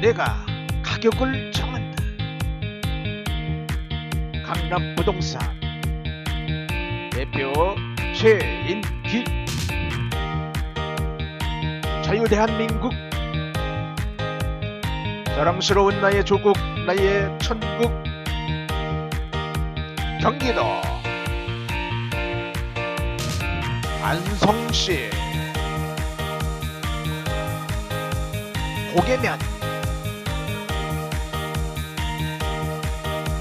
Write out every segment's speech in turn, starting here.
내가 가격을 정한다. 강남 부동산 대표 최인기. 자유대한민국. 자랑스러운 나의 조국 나의 천국. 경기도. 안성시. 고개면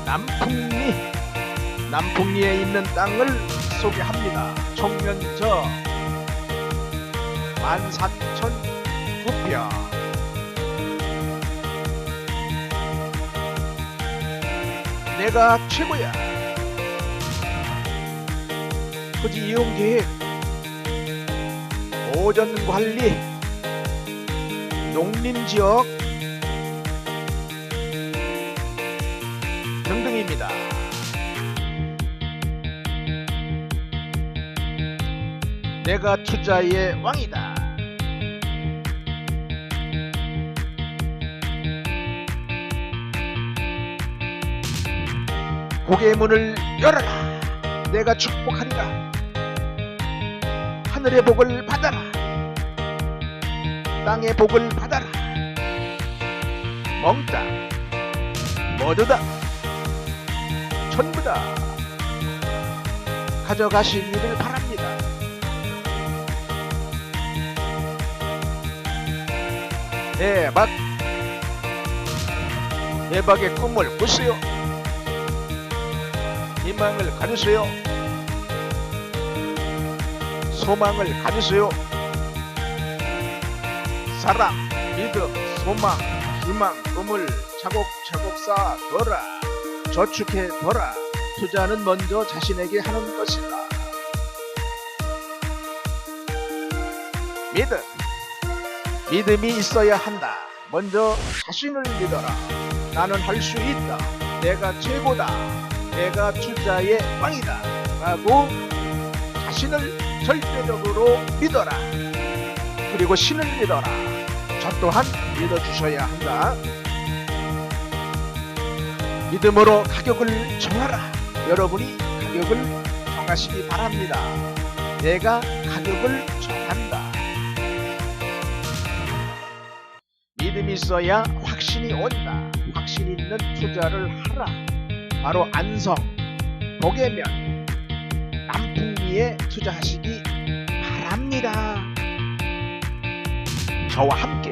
남풍리 남풍리에 있는 땅을 소개합니다. 총면적 14,009평 내가 최고야. 토지 이용 계획, 오전 관리, 농림 지역 내가 투자의 왕이다. 고개의 문을 열어라. 내가 축복하리라. 하늘의 복을 받아라. 땅의 복을 받아라. 멍땅 모두다 전부다 가져가시기를 바랍니다. 대박 대박의 꿈을 꾸세요. 희망을 가지세요. 소망을 가지세요. 사랑, 믿음, 소망, 희망, 꿈을 차곡차곡 쌓아둬라. 저축해둬라. 투자는 먼저 자신에게 하는 것이다. 믿음. 믿음이 있어야 한다. 먼저 자신을 믿어라. 나는 할 수 있다. 내가 최고다. 내가 투자의 왕이다. 라고 자신을 절대적으로 믿어라. 그리고 신을 믿어라. 저 또한 믿어주셔야 한다. 믿음으로 가격을 정하라. 여러분이 가격을 정하시기 바랍니다. 내가 가격을 정한다. 믿음이 있어야 확신이 온다. 확신 있는 투자를 하라. 바로 안성, 도계면, 남풍리에 투자하시기 바랍니다. 저와 함께